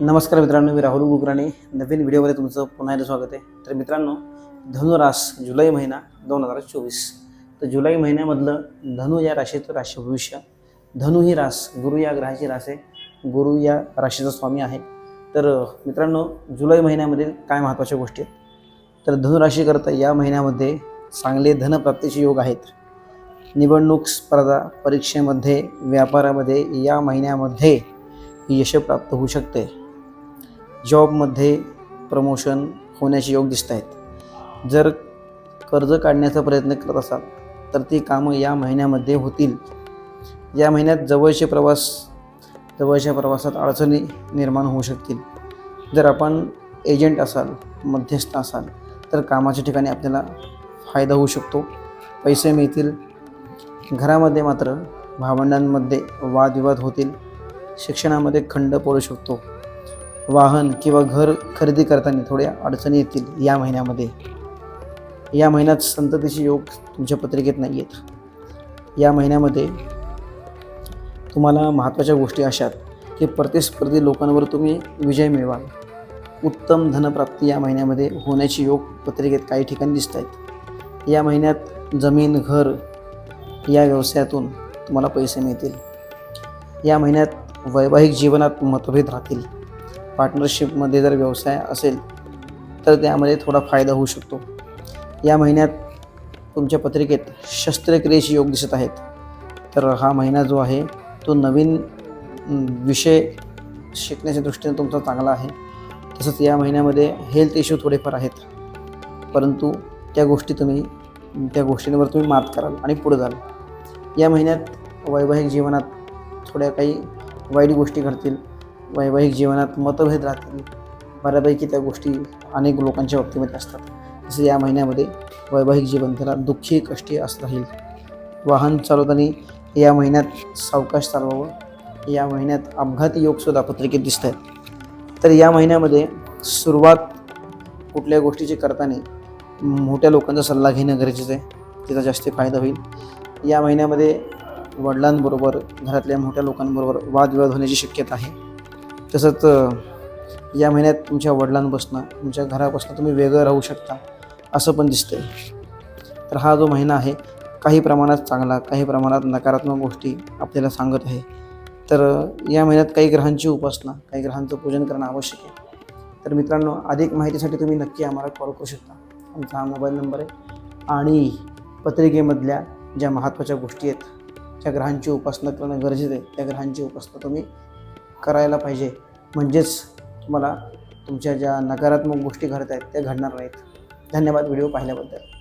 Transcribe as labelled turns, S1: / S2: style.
S1: नमस्कार मित्रांनो मी राहुल गुगराणे नवीन व्हिडिओमध्ये तुमचं पुन्हा एकदा स्वागत आहे. तर मित्रांनो धनुरास जुलै महिना दोन हजार चोवीस. तर जुलै महिन्यामधलं धनु या राशीचं राशी भविष्य धनु ही रास गुरु या ग्रहाची रास आहे. गुरु या राशीचा स्वामी आहे. तर मित्रांनो जुलै महिन्यामध्ये काय महत्त्वाच्या गोष्टी आहेत? तर धनुराशीकरता या महिन्यामध्ये चांगले धनप्राप्तीचे योग आहेत. निवडणूक स्पर्धा परीक्षेमध्ये व्यापारामध्ये या महिन्यामध्ये यश प्राप्त होऊ शकते. जॉबमध्ये प्रमोशन होण्याचे योग दिसत आहेत. जर कर्ज काढण्याचा प्रयत्न करत असाल तर ती कामं या महिन्यामध्ये होतील. या महिन्यात जवळचे प्रवास जवळच्या प्रवासात अडचणी निर्माण होऊ शकतील. जर आपण एजंट असाल मध्यस्थ असाल तर कामाच्या ठिकाणी आपल्याला फायदा होऊ शकतो. पैसे मिळतील. घरामध्ये मात्र भावंडांमध्ये वादविवाद होतील. शिक्षणामध्ये खंड पडू शकतो. वाहन किंवा घर खरेदी करताना थोड्या अडचणी येतील या महिन्यामध्ये. या महिन्यात संततीचे योग तुमच्या पत्रिकेत नाही आहेत या महिन्यामध्ये तुम्हाला महत्त्वाच्या गोष्टी अशात की प्रतिस्पर्धी लोकांवर तुम्ही विजय मिळवाल. उत्तम धनप्राप्ती या महिन्यामध्ये होण्याची योग पत्रिकेत काही ठिकाणी दिसत आहेत या महिन्यात जमीन घर या व्यवसायातून तुम्हाला पैसे मिळतील. या महिन्यात वैवाहिक जीवनात मतभेद राहतील. पार्टनरशिपमध्ये जर व्यवसाय असेल तर त्यामध्ये थोडा फायदा होऊ शकतो. या महिन्यात तुमच्या पत्रिकेत शस्त्रक्रियेचे योग दिसत आहेत. तर हा महिना जो आहे तो नवीन विषय शिकण्याच्या दृष्टीने तुमचा चांगला आहे. तसंच या महिन्यामध्ये हेल्थ इश्यू थोडेफार आहेत. परंतु त्या गोष्टी तुम्ही त्या गोष्टींवर तुम्ही मात कराल आणि पुढे जाल. या महिन्यात वैवाहिक जीवनात थोड्या काही वाईट गोष्टी घडतील. वैवाहिक जीवनात मतभेद राहतील. बऱ्यापैकी त्या गोष्टी अनेक लोकांच्या बाबतीमध्ये असतात. तसे या महिन्यामध्ये वैवाहिक जीवन त्याला दुःखी कष्टी असं राहील. वाहन चालवताना या महिन्यात सावकाश चालवावं. या महिन्यात अपघाती योगसुद्धा पत्रिकेत दिसत आहेत तर या महिन्यामध्ये सुरुवात कुठल्या गोष्टीची करताना मोठ्या लोकांचा सल्ला घेणं गरजेचं आहे. त्याचा जास्त फायदा होईल. या महिन्यामध्ये वडिलांबरोबर घरातल्या मोठ्या लोकांबरोबर वादविवाद होण्याची शक्यता आहे. तसंच या महिन्यात तुमच्या वडिलांपासनं तुमच्या घरापासून तुम्ही वेगळं राहू शकता असं पण दिसतंय. तर हा जो महिना आहे काही प्रमाणात चांगला काही प्रमाणात नकारात्मक गोष्टी आपल्याला सांगत आहे. तर या महिन्यात काही ग्रहांची उपासना काही ग्रहांचं पूजन करणं आवश्यक आहे. तर मित्रांनो अधिक माहितीसाठी तुम्ही नक्की आम्हाला कॉल करू शकता. आमचा हा मोबाईल नंबर आहे. आणि पत्रिकेमधल्या ज्या महत्त्वाच्या गोष्टी आहेत ज्या ग्रहांची उपासना करणं गरजेचं आहे त्या ग्रहांची उपासना तुम्ही करायला पाहिजे. म्हणजेच तुम्हाला तुमच्या ज्या नकारात्मक गोष्टी घडत आहेत त्या घडणार नाहीत. धन्यवाद व्हिडिओ पाहिल्याबद्दल.